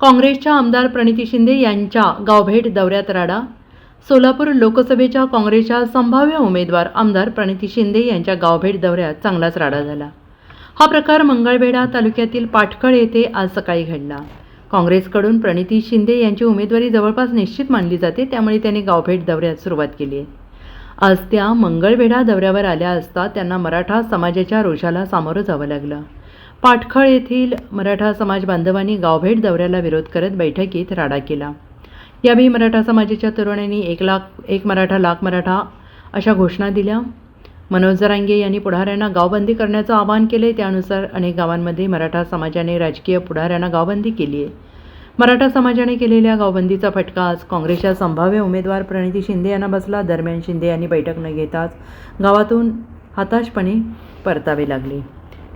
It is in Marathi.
काँग्रेसच्या आमदार प्रणिती शिंदे यांच्या गावभेट दौऱ्यात राडा. सोलापूर लोकसभेच्या काँग्रेसच्या संभाव्य उमेदवार आमदार प्रणिती शिंदे यांच्या गावभेट दौऱ्यात चांगलाच राडा झाला. हा प्रकार मंगळवेढा तालुक्यातील पाटखळ येथे आज सकाळी घडला. काँग्रेसकडून प्रणिती शिंदे यांची उमेदवारी जवळपास निश्चित मानली जाते त्यामुळे त्यांनी गावभेट दौऱ्यात सुरुवात केली आहे. आज त्या मंगळवेढा दौऱ्यावर आल्या असता त्यांना मराठा समाजाच्या रोषाला सामोरं जावं लागलं. पाटखळ येथील मराठा समाज बांधवांनी गावभेट दौऱ्याला विरोध करत बैठकीत राडा केला. यावेळी मराठा समाजाच्या तरुणांनी एक लाख एक मराठा लाख मराठा अशा घोषणा दिल्या. मनोज जरांगे यांनी पुढाऱ्यांना गावबंदी करण्याचं आवाहन केले. त्यानुसार अनेक गावांमध्ये मराठा समाजाने राजकीय पुढाऱ्यांना गावबंदी केली आहे. मराठा समाजाने केलेल्या गावबंदीचा फटका आज काँग्रेसच्या संभाव्य उमेदवार प्रणिती शिंदे यांना बसला. दरम्यान शिंदे यांनी बैठक न घेताच गावातून हताशपणे परतावे लागले.